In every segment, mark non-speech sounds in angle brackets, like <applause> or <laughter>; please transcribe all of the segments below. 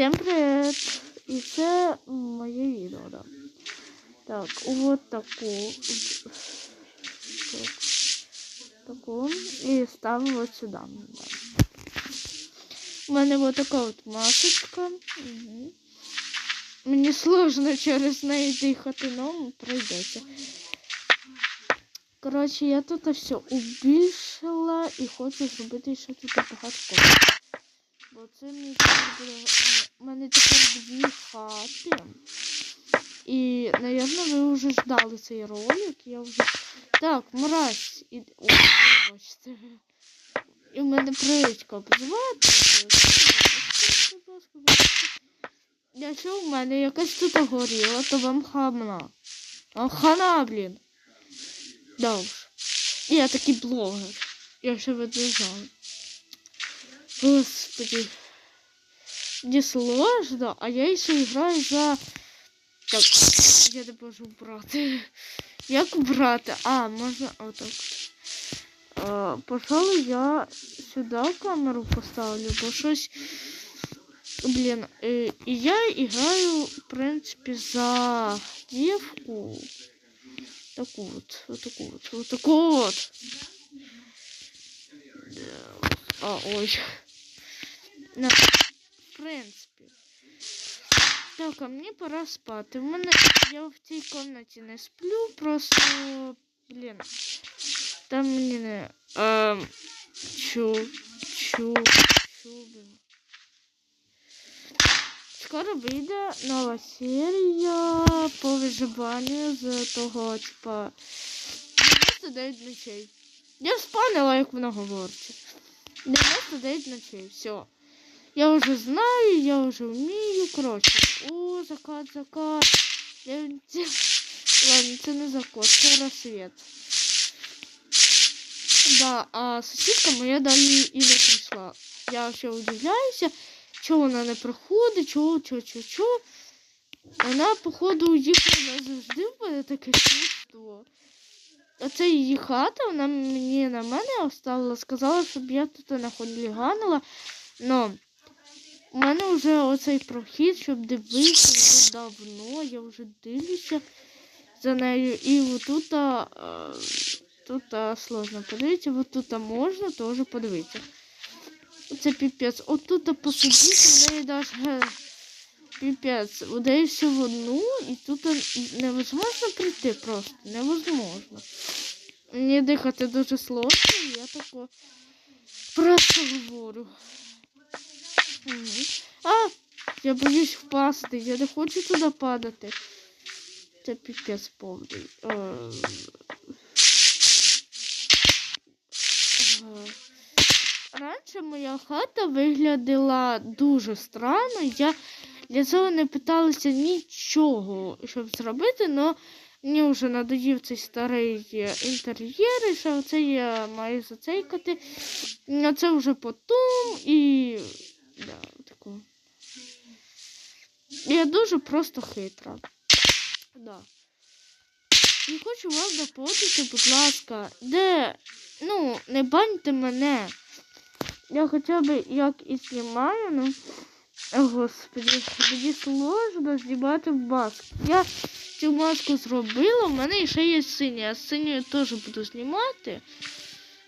Всем привет! І це моє відео, да. Так, вот таку. Так, таку. І ставимо от сюди. Да. У мене вот така от масочка. Угу. Мені сложно через неї дихати, но пройдеться. Коротше, я тут все убільшила і хочу зробити ще тут багато. Бо це мені. У мене тепер дві хати. І, напевно, ви вже ждали цей ролик. Я вже. Так, мразь. І... Ой, вибачте. І в мене привичка обзивати. Якщо в мене якась тут горіла, то вам хана. Вам хана, блін. Да уж. Я такий блогер. Я ще ви не знали. Господи. Не сложно, а я еще играю за... Так, я не можу брати. Як брати? А, можна отак. А, пожалуй, я сюди камеру поставлю, бо щось... Блін, і, і я играю, в принципі, за девку. Таку вот, вот таку вот, вот таку вот. А, ой. На, в принципі. Так, а мені пора спати. В мене я в цій кімнаті не сплю, просто, блін. Там мені не. Ем, чу, чу, чу, блін. Скоро вийде нова серія по виживанню з того, типа, 99 ночей. Я вспомнила, як вона говорить. 99 ночей, все. Я уже знаю, я уже умею, короче. О, закат, закат. Я... Ладно, це не закат, це рассвет. Да, а сусідка моя далі і не прийшла. Я ще удивляюся, чого вона не приходить, чого, чого, чого, чого. Вона, походу, уїхала назавжди, в мене таке чувство. Оце її хата, вона мені на мене оставила, сказала, щоб я тут не хуліганила. Но у мене вже оцей прохід, щоб дивитися вже давно, я вже дивлюся за нею. І отут, а, тут а, сложно подивитися, от тут можна теж подивитися. Це піпець. От тут посидіти, в неї навіть піпець. Удаєшся в одну, і тут невозможно прийти просто. Невозможно. Мені дихати дуже сложно, я тако просто говорю. А, я боюсь впасти, я не хочу туди падати. Це піпець повний. Раніше моя хата виглядала дуже странно. Я для цього не питалася нічого, щоб зробити, але мені вже надоїв цей старий інтер'єр, і що це я маю зацейкати. А це вже потім і. Да, таку. Я дуже просто хитра. Да. І хочу вам доповнити, будь ласка, де, ну, не баньте мене. Я хоча б як і знімаю, ну. Господи, мені сложно знімати маску. Я цю маску зробила, в мене ще є синя, а синю теж буду знімати.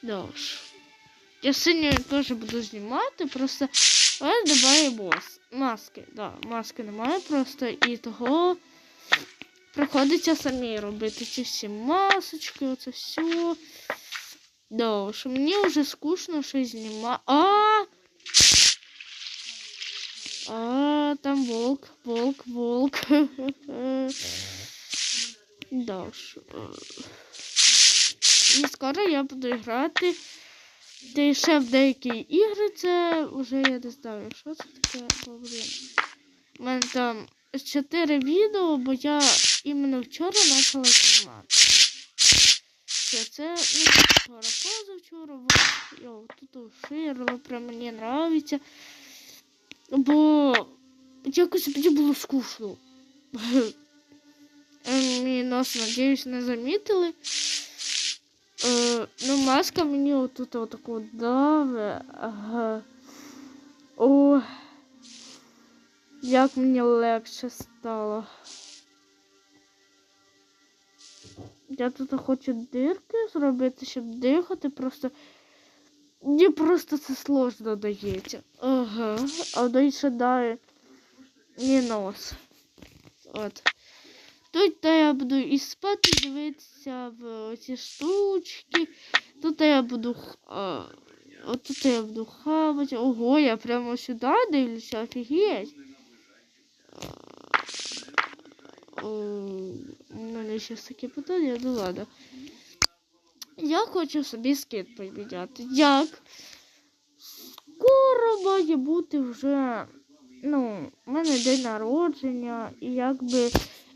Да уж. Я синю теж буду знімати, просто але немає бос. Маски, да, маски немає просто і того приходиться самі робити ці всі масочки, оце все. Да уж, мені вже скучно щось знімати. А! А, там волк, волк, волк. <laughs> Да уж. І скоро я буду грати. Та ще в деякі ігри це вже я не знаю, що це таке блін. У мене там 4 відео, бо я іменно вчора почала знімати. Це, це ну, вчора позавчора, бо я тут ширила, прям мені подобається. Бо якось мені було скучно. <laughs> Мій нас, надіюсь, не замітили. Е, ну, маска мені отут отаку даве. Ага. О. Як мені легше стало. Я тут хочу дирки зробити, щоб дихати, просто. Мені просто це сложно дається. Ага. А далі далі. Не нос. От. Тут я буду і спати, дивитися в ці штучки. Тут я буду. А, от тут я буду хавати. Ого, я прямо сюди дивлюся, офігеть. У мене ще таке питання, ну ладно. Я хочу собі скид поміняти. Як? Скоро має бути вже. Ну, у мене день народження, і якби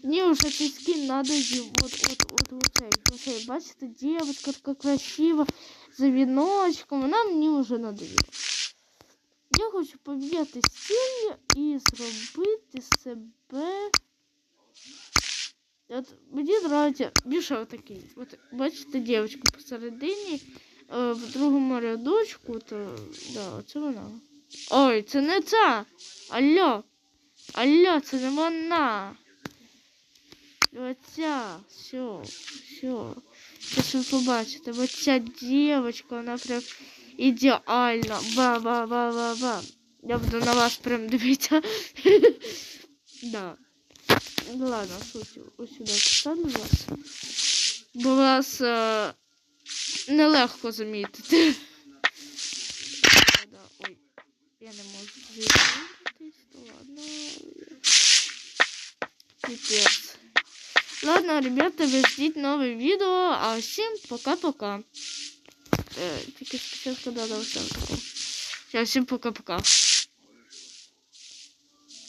мені вже цей скін надо їм. От, от, от, оцей, оцей. Бачите, дівчинка така красива, за віночком, вона мені вже надоїла. Я хочу поміняти стіль і зробити себе. От мені нравиться більше отакий. От бачите дівчинку посередині, е, в другому рядочку, то да, це вона. Ой, це не ця. Алло. Алло, це не вона. Оця. Все, все. Зараз ви побачите, оця дівчинка, вона прям ідеальна. Ба-ба-ба-ба-ба. Я буду на вас прям дивитися. <laughs> да. Ну ладно, шучу. Ось сюди поставлю вас. Бо вас е, нелегко замітити. <laughs> Ой, я не можу звідти, то ладно. Пипец. Ладно, ребята, ви ждіть нове відео, а всім пока-пока. Е, тільки спочатку надо все таке. Пока-пока.